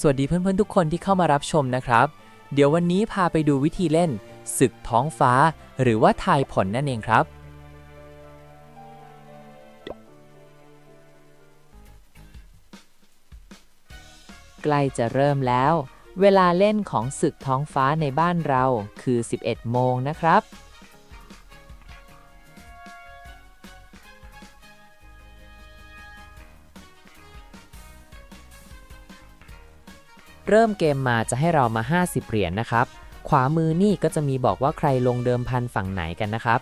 สวัสดีเพื่อนๆทุกคนที่เข้ามารับชมนะครับ เดี๋ยววันนี้พาไปดูวิธีเล่น ศึกท้องฟ้า หรือว่าทายผลนั่นเองครับ ใกล้จะเริ่มแล้ว เวลาเล่นของศึกท้องฟ้าในบ้านเราคือ 11 โมงนะครับ เริ่มเกมมาจะให้เรามา 50 เหรียญนะครับ ขวามือนี่ก็จะมีบอกว่าใครลงเดิมพันฝั่งไหนกันนะครับ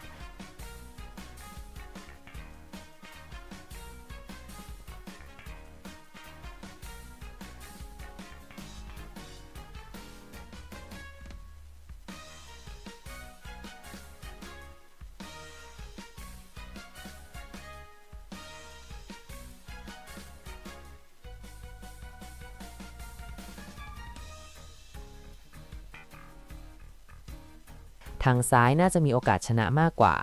ทางซ้ายน่าจะมีโอกาสชนะมากกว่า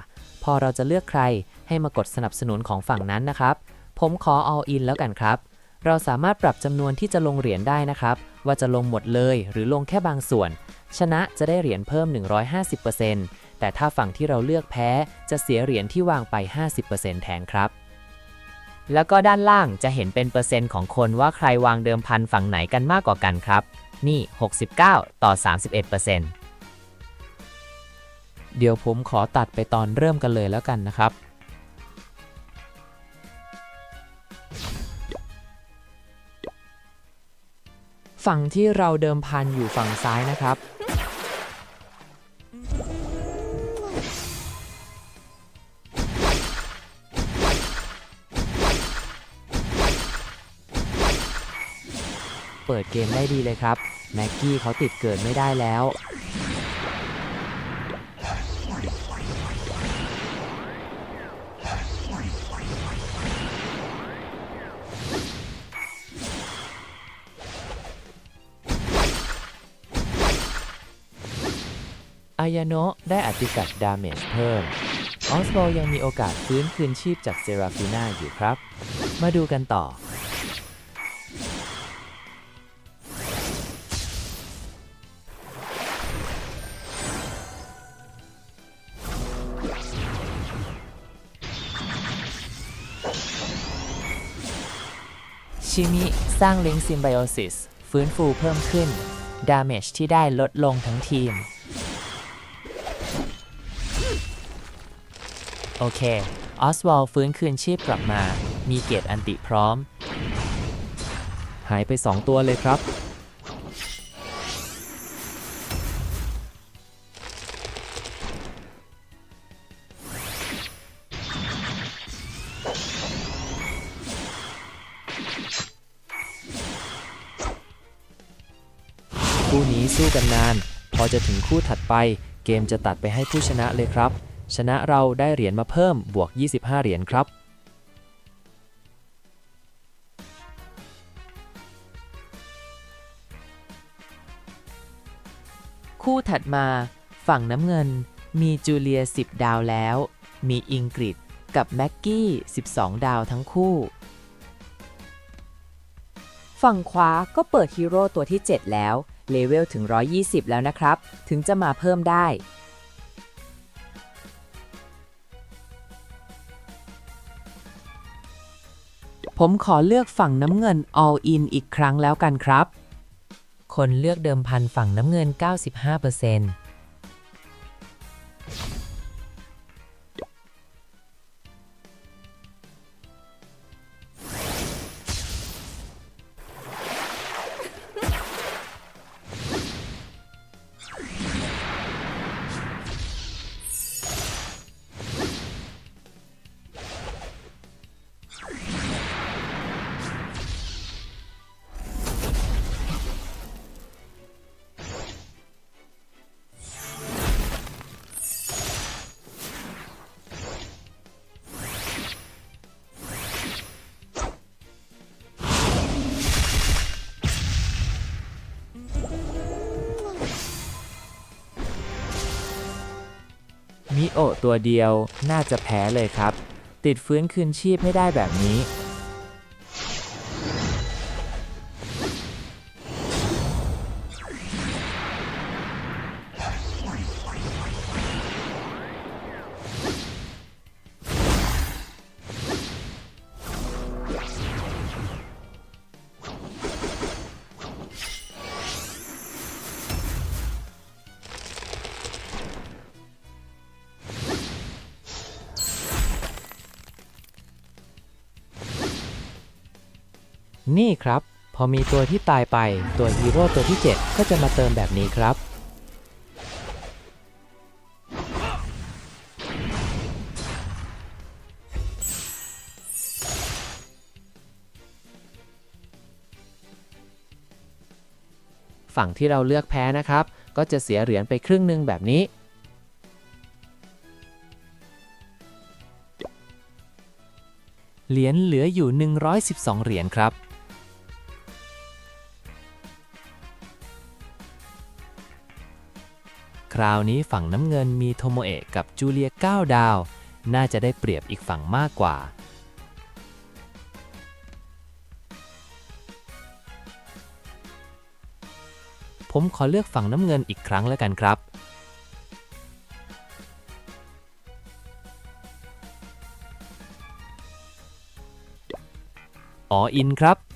พอเราจะเลือกใครให้มากดสนับสนุนของฝั่งนั้นนะครับ ผมขอ all in แล้วกันครับ เราสามารถปรับจำนวนที่จะลงเหรียญได้นะครับ ว่าจะลงหมดเลยหรือลงแค่บางส่วน ชนะจะได้เหรียญเพิ่ม 150%แต่ถ้าฝั่งที่เราเลือกแพ้จะเสียเหรียญที่วางไป 50%แทนครับแล้วก็ด้านล่างจะเห็นเป็นเปอร์เซ็นต์ของคนว่าใครวางเดิมพันฝั่งไหนกันมากกว่ากันครับ นี่ 69 ต่อ 31%เเดี๋ยวผมขอตัดไปตอนเริ่มกันเลยแล้วกันนะครับฝั่งที่เราเดิมพันอยู่ฝั่งซ้ายนะครับ เปิดเกมได้ดีเลยครับ แม็กกี้เขาติดเกิดไม่ได้แล้ว อายาโนะได้อติกัดดาเมจเพิ่ม ออสโบยังมีโอกาสฟื้นคืนชีพจากเซราฟิน่าอยู่ครับ มาดูกันต่อ ชิมิสร้างลิงซิมไบโอซิสฟื้นฟูเพิ่มขึ้น ดาเมจที่ได้ลดลงทั้งทีม โอเค ออสวอลฟื้นคืนชีพกลับมา มีเกียรติอันติพร้อม หายไป 2 ตัวเลยครับ คู่นี้สู้กันนาน พอจะถึงคู่ถัดไป เกมจะตัดไปให้ผู้ชนะเลยครับ ชนะเราได้เหรียญมาเพิ่มบวก 25 เหรียญครับ คู่ถัดมาฝั่งน้ำเงินมีจูเลีย 10 ดาวแล้ว มีอิงกฤษกับแม็กกี้ 12 ดาวทั้งคู่ ฝั่งขวาก็เปิดฮีโร่ตัวที่ 7 แล้ว เลเวลถึง 120 แล้วนะครับ ถึงจะมาเพิ่มได้ ผมขอเลือกฝั่งน้ำเงิน all in อีกครั้งแล้วกันครับ คนเลือกเดิมพันฝั่งน้ำเงิน 95% โอะตัวเดียวน่าจะแพ้เลยครับ ติดฟื้นคืนชีพไม่ได้แบบนี้ นี่ครับ พอมีตัวที่ตายไปตัวฮีโร่ตัวที่ 7 ก็จะมาเติมแบบนี้ครับ ฝั่งที่เราเลือกแพ้นะครับ ก็จะเสียเหรียญไปครึ่งหนึ่งแบบนี้เหรียญเหลืออยู่ 112 เหรียญครับ คราวนี้ฝั่งน้ำเงินมีโทโมเอะกับจูเลีย 9 ดาว น่าจะได้เปรียบอีกฝั่งมากกว่า ผมขอเลือกฝั่งน้ำเงินอีกครั้งแล้วกันครับ อ๋ออินครับ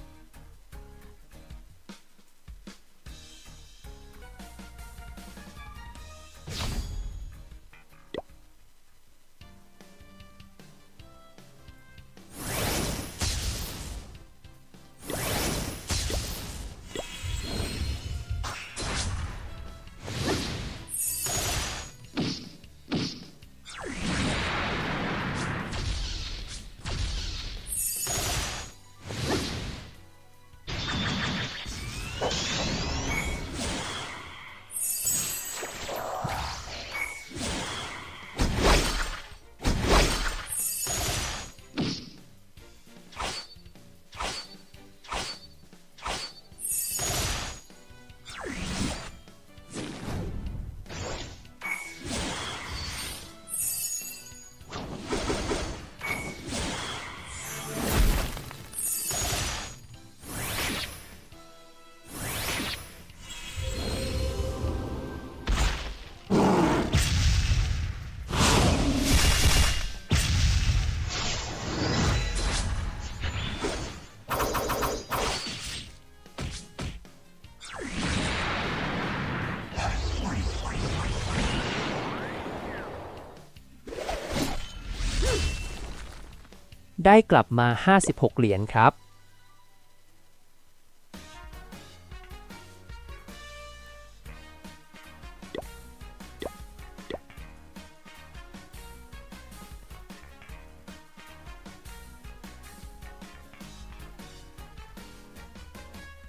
ได้กลับมา 56 เหรียญครับ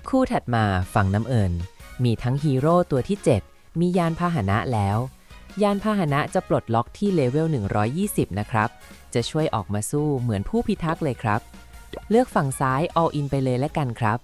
คู่ถัดมาฝั่งน้ำเอิญมีทั้งฮีโร่ตัวที่ 7 มียานพาหนะแล้ว ยานพาหนะจะปลดล็อกที่เลเวล 120 นะครับ จะช่วยออกมาสู้เหมือนผู้พิทักษ์เลยครับ เลือกฝั่งซ้าย all in ไปเลยแล้วกันครับ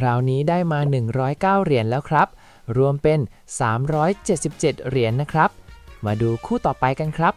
คราวนี้ได้มา 109 เหรียญแล้วครับ รวมเป็น 377 เหรียญนะครับ มาดูคู่ต่อไปกันครับ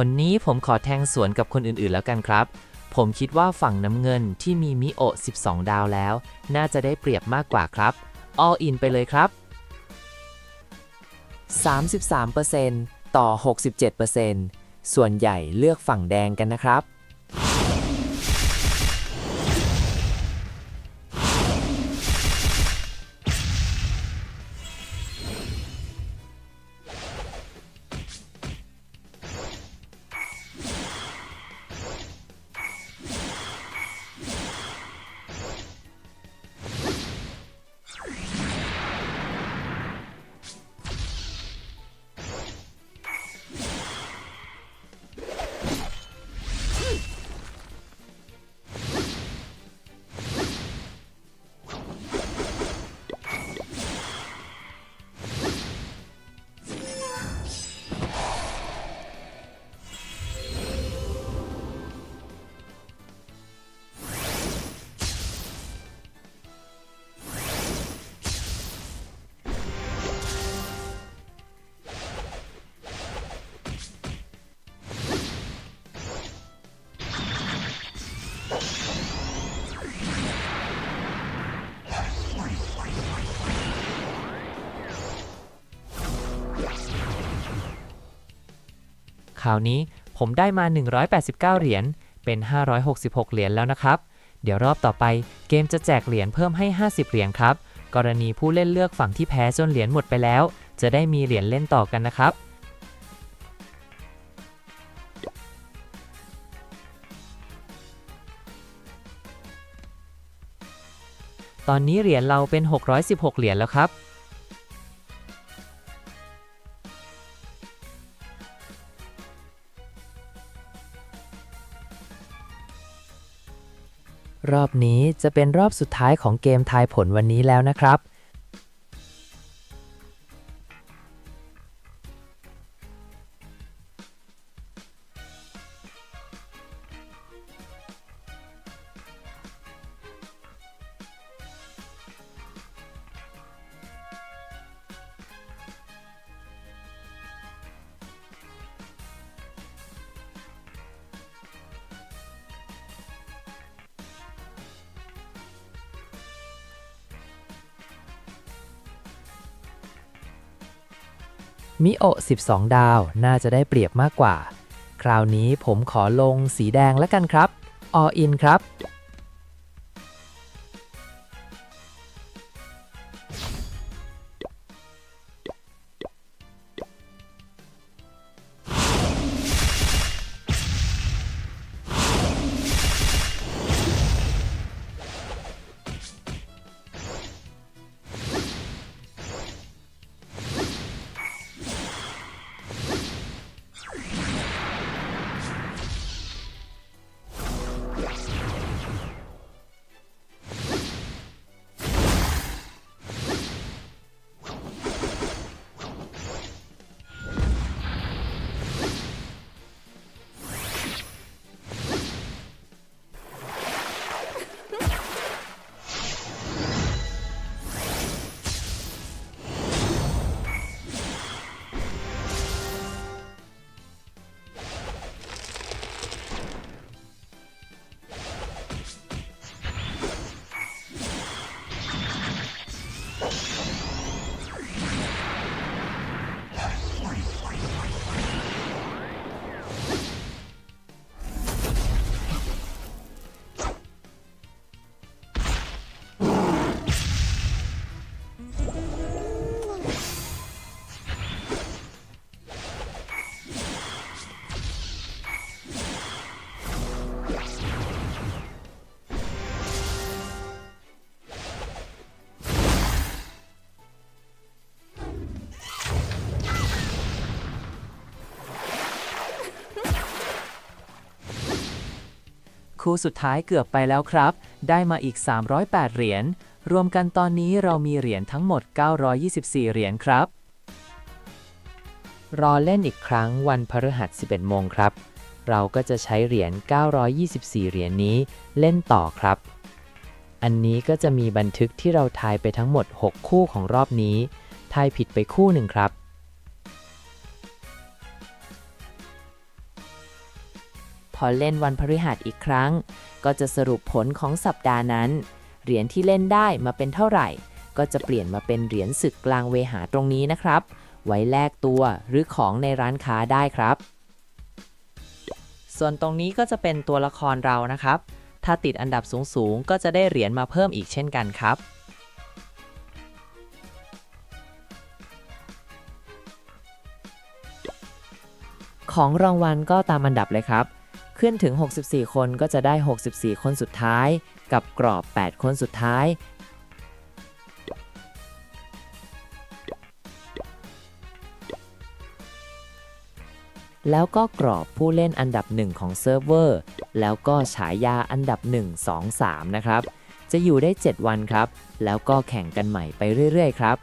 ผลนี้ผมขอแทงสวนกับคนอื่นๆแล้วกันครับ ผมคิดว่าฝั่งน้ำเงินที่มีมิโอะ12 ดาวแล้ว น่าจะได้เปรียบมากกว่าครับ all in ไปเลยครับ 33%ต่อ 67%ส่วนใหญ่เลือกฝั่งแดงกันนะครับ ราวนี้ผมได้มา 189 เหรียญ เป็น 566 เหรียญแล้วนะครับ เดี๋ยวรอบต่อไปเกมจะแจกเหรียญเพิ่มให้ 50 เหรียญครับ กรณีผู้เล่นเลือกฝั่งที่แพ้จนเหรียญหมดไปแล้ว จะได้มีเหรียญเล่นต่อกันนะครับ ตอนนี้เหรียญเราเป็น 616 เหรียญแล้วครับ รอบนี้จะเป็นรอบสุดท้ายของเกมทายผลวันนี้แล้วนะครับ มิโอ12 ดาวน่าจะได้เปรียบมากกว่า คราวนี้ผมขอลงสีแดงแล้วกันครับ all in ครับ คู่สุดท้ายเกือบไปแล้วครับ ได้มาอีก 308 เหรียญ รวมกันตอนนี้เรามีเหรียญทั้งหมด 924 เหรียญครับ รอเล่นอีกครั้งวันพฤหัส 11 โมงครับ เราก็จะใช้เหรียญ 924 เหรียญนี้เล่นต่อครับ อันนี้ก็จะมีบันทึกที่เราทายไปทั้งหมด 6 คู่ของรอบนี้ ทายผิดไปคู่หนึ่งครับ พอเล่นวันพฤหัสอีกครั้ง ก็จะสรุปผลของสัปดาห์นั้น เหรียญที่เล่นได้มาเป็นเท่าไหร่ ก็จะเปลี่ยนมาเป็นเหรียญศึกกลางเวหาตรงนี้นะครับ ไว้แลกตัวหรือของในร้านค้าได้ครับ ส่วนตรงนี้ก็จะเป็นตัวละครเรานะครับ ถ้าติดอันดับสูงๆ ก็จะได้เหรียญมาเพิ่มอีกเช่นกันครับของรางวัลก็ตามอันดับเลยครับ ขึ้นถึง 64 คนก็จะได้ 64 คนสุดท้าย กับกรอบ 8 คนสุดท้าย แล้วก็กรอบผู้เล่นอันดับหนึ่งของเซิร์ฟเวอร์ แล้วก็ฉายาอันดับ 1 2 3 นะครับ จะอยู่ได้ 7 วันครับ แล้วก็แข่งกันใหม่ไปเรื่อย ๆ ครับ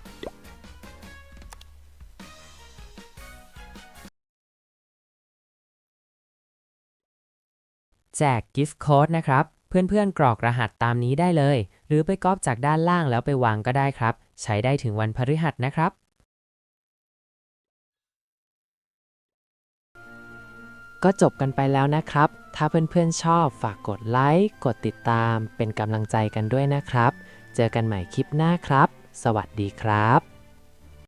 แจกกิฟต์โค้ดนะครับ เพื่อนๆ กรอกรหัสตามนี้ได้เลย หรือไปก๊อปจากด้านล่างแล้วไปวางก็ได้ครับ ใช้ได้ถึงวันพฤหัสนะครับ ก็จบกันไปแล้วนะครับ ถ้าเพื่อนๆชอบฝากกดไลค์กดติดตามเป็นกำลังใจกันด้วยนะครับ เจอกันใหม่คลิปหน้าครับ สวัสดีครับ